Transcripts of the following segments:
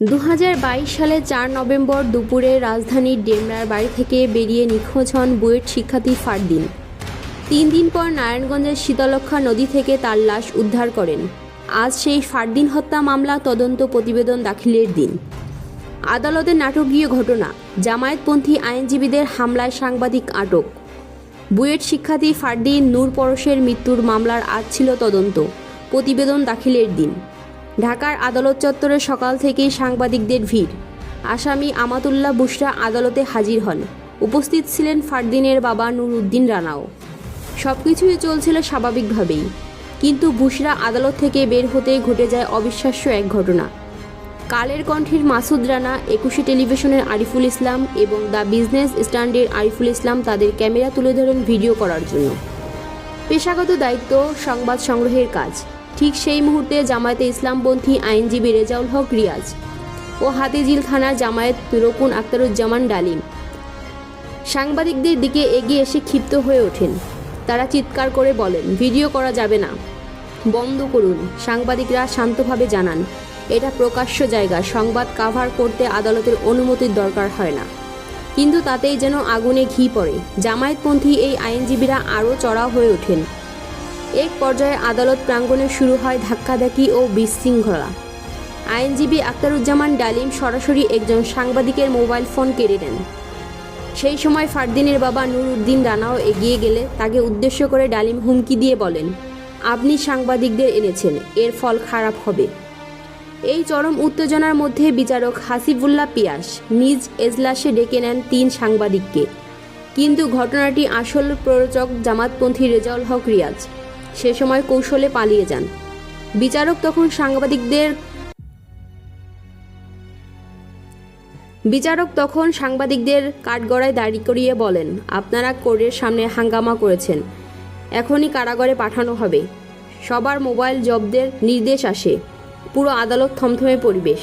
দু হাজার বাইশ সালে চার নভেম্বর দুপুরে রাজধানীর ডেমরার বাড়ি থেকে বেরিয়ে নিখোঁজ হন বুয়েট শিক্ষার্থী ফারদিন। তিন দিন পর নারায়ণগঞ্জের শীতলক্ষা নদী থেকে তার লাশ উদ্ধার করেন। আজ সেই ফারদিন হত্যা মামলা তদন্ত প্রতিবেদন দাখিলের দিন। আদালতের নাটকীয় ঘটনা, জামায়াতপন্থী আইনজীবীদের হামলায় সাংবাদিক আটক। বুয়েট শিক্ষার্থী ফারদিন নূর পরশের মৃত্যুর মামলার আজ ছিল তদন্ত প্রতিবেদন দাখিলের দিন। ঢাকার আদালত চত্বরে সকাল থেকেই সাংবাদিকদের ভিড়। আসামি আমাতুল্লাহ বুশরা আদালতে হাজির হন। উপস্থিত ছিলেন ফারদিনের বাবা নুর উদ্দিন রানাও। সব কিছুই চলছিল স্বাভাবিকভাবেই। কিন্তু বুশরা আদালত থেকে বের হতেই ঘটে যায় অবিশ্বাস্য এক ঘটনা। কালের কণ্ঠের মাসুদ রানা, একুশে টেলিভিশনের আরিফুল ইসলাম এবং দ্য বিজনেস স্ট্যান্ডের আরিফুল ইসলাম তাদের ক্যামেরা তুলে ধরেন ভিডিও করার জন্য। পেশাগত দায়িত্ব, সংবাদ সংগ্রহের কাজ। ঠিক সেই মুহূর্তে জামায়াতে ইসলামপন্থী আইনজীবী রেজাউল হক রিয়াজ ও হাতিঝিল থানার জামায়াত রকুন আক্তারুজ্জামান ডালিম। সাংবাদিকদের দিকে এগিয়ে এসে ক্ষিপ্ত হয়ে ওঠেন। তারা চিৎকার করে বলেন, ভিডিও করা যাবে না। বন্ধ করুন। সাংবাদিকরা শান্তভাবে জানান, এটা প্রকাশ্য জায়গা। সংবাদ কাভার করতে আদালতের অনুমতির দরকার হয় না। কিন্তু তাতেই যেন আগুনে ঘি পড়ে। জামায়াতপন্থী এই আইনজীবীরা আরও চড়াও হয়ে ওঠেন। এক পর্যায়ে আদালত প্রাঙ্গণে শুরু হয় ধাক্কাধাক্কি ও বিশৃঙ্খলা। আইনজীবী আক্তারুজ্জামান ডালিম সরাসরি একজন সাংবাদিকের মোবাইল ফোন কেড়ে নেন। সেই সময় ফারদিনের বাবা নুর উদ্দিন রানাও এগিয়ে গেলে তাকে উদ্দেশ্য করে ডালিম হুমকি দিয়ে বলেন, আপনি সাংবাদিকদের এনেছেন, এর ফল খারাপ হবে। এই চরম উত্তেজনার মধ্যে বিচারক হাসিবুল্লাহ পিয়াস নিজ এজলাসে ডেকে নেন তিন সাংবাদিককে। কিন্তু ঘটনাটি আসল প্ররোচক জামাতপন্থী রেজাউল হক রিয়াজ সে সময় কৌশলে পালিয়ে যান। বিচারক তখন সাংবাদিকদের বিচারক তখন সাংবাদিকদের কাঠগড়ায় দাঁড়ি করিয়ে বলেন, আপনারা কোর্টের সামনে হাঙ্গামা করেছেন। এখনই কারাগারে পাঠানো হবে। সবার মোবাইল জব্দের নির্দেশ আসে। পুরো আদালত থমথমে পরিবেশ।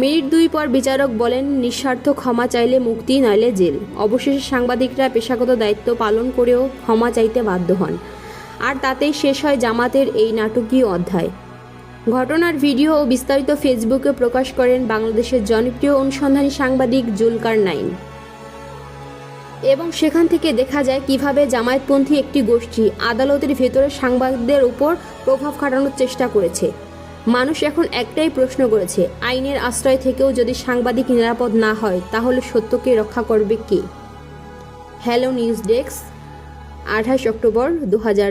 মিনিট দুই পর বিচারক বলেন, নিঃস্বার্থ ক্ষমা চাইলে মুক্তি, নইলে জেল। অবশেষে সাংবাদিকরা পেশাগত দায়িত্ব পালন করেও ক্ষমা চাইতে বাধ্য হন। আর তাতেই শেষ হয় জামাতের এই নাটকীয় অধ্যায়। ঘটনার ভিডিও ও বিস্তারিত ফেসবুকে প্রকাশ করেন বাংলাদেশের জনপ্রিয় অনুসন্ধানী সাংবাদিক জুলকার নাইন এবং সেখান থেকে দেখা যায় কীভাবে জামায়াতপন্থী একটি গোষ্ঠী আদালতের ভেতরে সাংবাদিকদের উপর প্রভাব খাটানোর চেষ্টা করেছে। মানুষ এখন একটাই প্রশ্ন করেছে, আইনের আশ্রয় থেকেও যদি সাংবাদিক নিরাপদ না হয়, তাহলে সত্যকে রক্ষা করবে কে? হ্যালো নিউজ ডেস্ক আঠাশ অক্টোবর দু হাজার